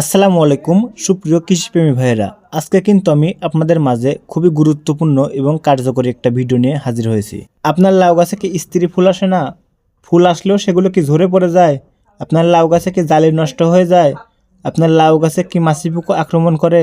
আসসালামু আলাইকুম, সুপ্রিয় কৃষিপ্রেমী ভাইয়েরা। আজকে কিন্তু আমি আপনাদের মাঝে খুবই গুরুত্বপূর্ণ এবং কার্যকরী একটা ভিডিও নিয়ে হাজির হয়েছি। আপনার লাউ গাছে কি স্ত্রী ফুল আসে না? ফুল আসলেও সেগুলো কি ঝরে পড়ে যায়? আপনার লাউ গাছে কি জালি নষ্ট হয়ে যায়? আপনার লাউ গাছে কি মাছি পোকা আক্রমণ করে?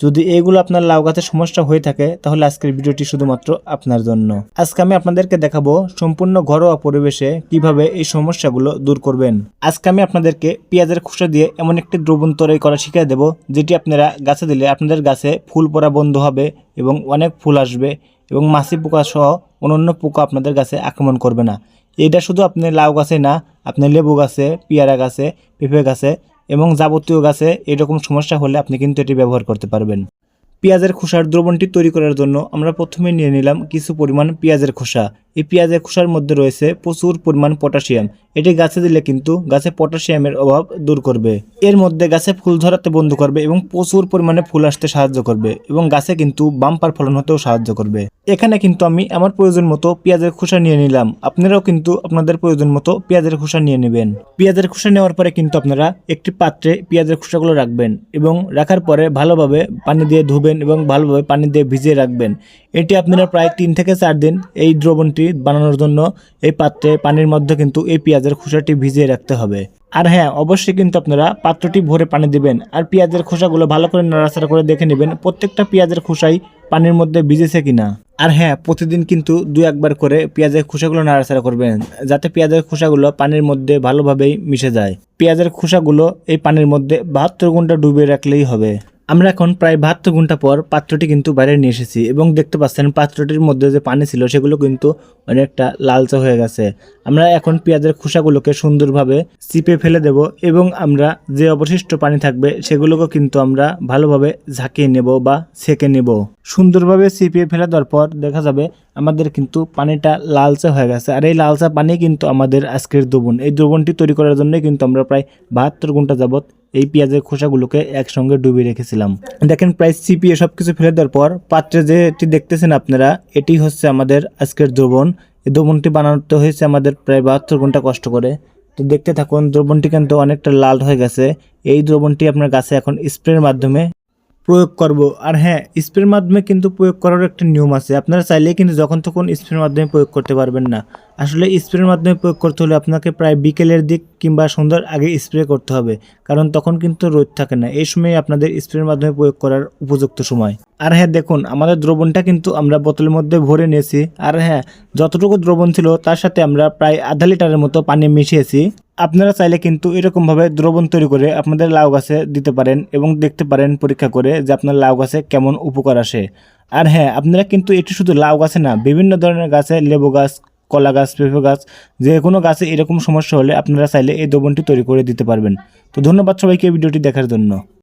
যদি এগুলো আপনার লাউ গাছের সমস্যা হয়ে থাকে, তাহলে আজকের ভিডিওটি শুধুমাত্র আপনার জন্য। আজকে আমি আপনাদেরকে দেখাবো সম্পূর্ণ ঘরোয়া পরিবেশে কীভাবে এই সমস্যাগুলো দূর করবেন। আজকে আমি আপনাদেরকে পেঁয়াজের খোসা দিয়ে এমন একটি দ্রবণ তৈরি করা শিখিয়ে দেব, যেটি আপনারা গাছে দিলে আপনাদের গাছে ফুল পড়া বন্ধ হবে এবং অনেক ফুল আসবে এবং মাছি পোকা সহ অন্যান্য পোকা আপনাদের গাছে আক্রমণ করবে না। এটা শুধু আপনি লাউ গাছে না, আপনি লেবু গাছে, পেয়ারা গাছে, পেঁপে গাছে এবং যাবতীয় গাছে এরকম সমস্যা হলে আপনি কিন্তু এটি ব্যবহার করতে পারবেন। পেঁয়াজের খোসার দ্রবণটি তৈরি করার জন্য আমরা প্রথমে নিয়ে নিলাম কিছু পরিমাণ পেঁয়াজের খোসা। এই পেঁয়াজের খোসার মধ্যে রয়েছে প্রচুর পরিমাণ পটাশিয়াম। এটি গাছে দিলে কিন্তু গাছে পটাশিয়ামের অভাব দূর করবে। এর মধ্যে গাছে ফুল ধরাতে বন্ধ করবে এবং প্রচুর পরিমাণে ফুল আসতে সাহায্য করবে এবং গাছে কিন্তু বাম্পার ফলন হতেও সাহায্য করবে। এখানে কিন্তু আমি আমার প্রয়োজন মতো পেঁয়াজের খোসা নিয়ে নিলাম। আপনারাও কিন্তু আপনাদের প্রয়োজন মতো পেঁয়াজের খোসা নিয়ে নেবেন। পেঁয়াজের খোসা নেওয়ার পরে কিন্তু আপনারা একটি পাত্রে পেঁয়াজের খোসাগুলো রাখবেন এবং রাখার পরে ভালোভাবে পানি দিয়ে ধুবেন এবং ভালোভাবে পানি দিয়ে ভিজিয়ে রাখবেন। এটি আপনারা প্রায় তিন থেকে চার দিন এই দ্রবণটি বানানোর জন্য এই পাত্রে পানির মধ্যে কিন্তু এই পেঁয়াজের খোসাটি ভিজিয়ে রাখতে হবে। আর হ্যাঁ অবশ্যই কিন্তু আপনারা পাত্রটি ভরে পানি দিবেন আর পেঁয়াজের খোসাগুলো ভালো করে নাড়াচাড়া করে দেখে নেবেন প্রত্যেকটা পেঁয়াজের খোসাই পানির মধ্যে ভিজেছে কিনা। আর হ্যাঁ প্রতিদিন কিন্তু দু একবার করে পেঁয়াজের খোসাগুলো নাড়াচাড়া করবেন যাতে পেঁয়াজের খোসাগুলো পানির মধ্যে ভালোভাবেই মিশে যায়। পেঁয়াজের খোসাগুলো এই পানির মধ্যে বাহাত্তর ঘণ্টা ডুবিয়ে রাখলেই হবে। আমরা এখন প্রায় বাহাত্তর ঘণ্টা পর পাত্রটি কিন্তু বাইরে নিয়ে এসেছি এবং দেখতে পাচ্ছেন পাত্রটির মধ্যে যে পানি ছিল সেগুলো কিন্তু অনেকটা লালচা হয়ে গেছে। আমরা এখন পেঁয়াজের খোসাগুলোকে সুন্দরভাবে চিপে ফেলে দেব এবং আমরা যে অবশিষ্ট পানি থাকবে সেগুলোকে কিন্তু আমরা ভালোভাবে ঝাঁকিয়ে নেব বা ছেঁকে নেব। সুন্দরভাবে চিপিয়ে ফেলে দেওয়ার পর দেখা যাবে আমাদের কিন্তু পানিটা লালচে হয়ে গেছে। আর এই লালচা পানি কিন্তু আমাদের আজকের দ্রবণ। এই দ্রবণটি তৈরি করার জন্যই কিন্তু আমরা প্রায় বাহাত্তর ঘণ্টা যাবত এই পেঁয়াজের খোসাগুলোকে একসঙ্গে ডুবিয়ে রেখেছিলাম। দেখেন প্রায় চিপিয়ে সব কিছু ফেলে দেওয়ার পর পাত্রে যেটি দেখতেছেন আপনারা, এটি হচ্ছে আমাদের আজকের দ্রবণ। এই দ্রবণটি বানাতে হয়েছে আমাদের প্রায় বাহাত্তর ঘণ্টা কষ্ট করে। তো দেখতে থাকুন, দ্রবণটি কিন্তু অনেকটা লাল হয়ে গেছে। এই দ্রবণটি আপনার গাছে এখন স্প্রের মাধ্যমে প্রয়োগ করব। আর হ্যাঁ স্প্রের মাধ্যমে কিন্তু প্রয়োগ করার একটা নিয়ম আছে। আপনারা চাইলে কিন্তু যখন তখন স্প্রের মাধ্যমে প্রয়োগ করতে পারবেন না। আসলে স্প্রের মাধ্যমে প্রয়োগ করতে হলে আপনাকে প্রায় বিকেলের দিক কিংবা সন্ধ্যার আগে স্প্রে করতে হবে। কারণ তখন কিন্তু রোদ থাকে না। এই সময় আপনাদের স্প্রের মাধ্যমে প্রয়োগ করার উপযুক্ত সময়। আর হ্যাঁ দেখুন, আমাদের দ্রবণটা কিন্তু আমরা বোতলের মধ্যে ভরে নিয়েছি। আর হ্যাঁ যতটুকু দ্রবণ ছিল, তার সাথে আমরা প্রায় আধা লিটারের মতো পানি মিশিয়েছি। আপনারা চাইলে কিন্তু এরকমভাবে দ্রবণ তৈরি করে আপনাদের লাউ গাছে দিতে পারেন এবং দেখতে পারেন পরীক্ষা করে যে আপনার লাউ গাছে কেমন উপকার আসে। আর হ্যাঁ আপনারা কিন্তু এটি শুধু লাউ গাছে না, বিভিন্ন ধরনের গাছে, লেবু গাছ, কলা গাছ, পেঁপে গাছ, যে কোনো গাছে এরকম সমস্যা হলে আপনারা চাইলে এই দ্রবণটি তৈরি করে দিতে পারবেন। তো ধন্যবাদ সবাইকে ভিডিওটি দেখার জন্য।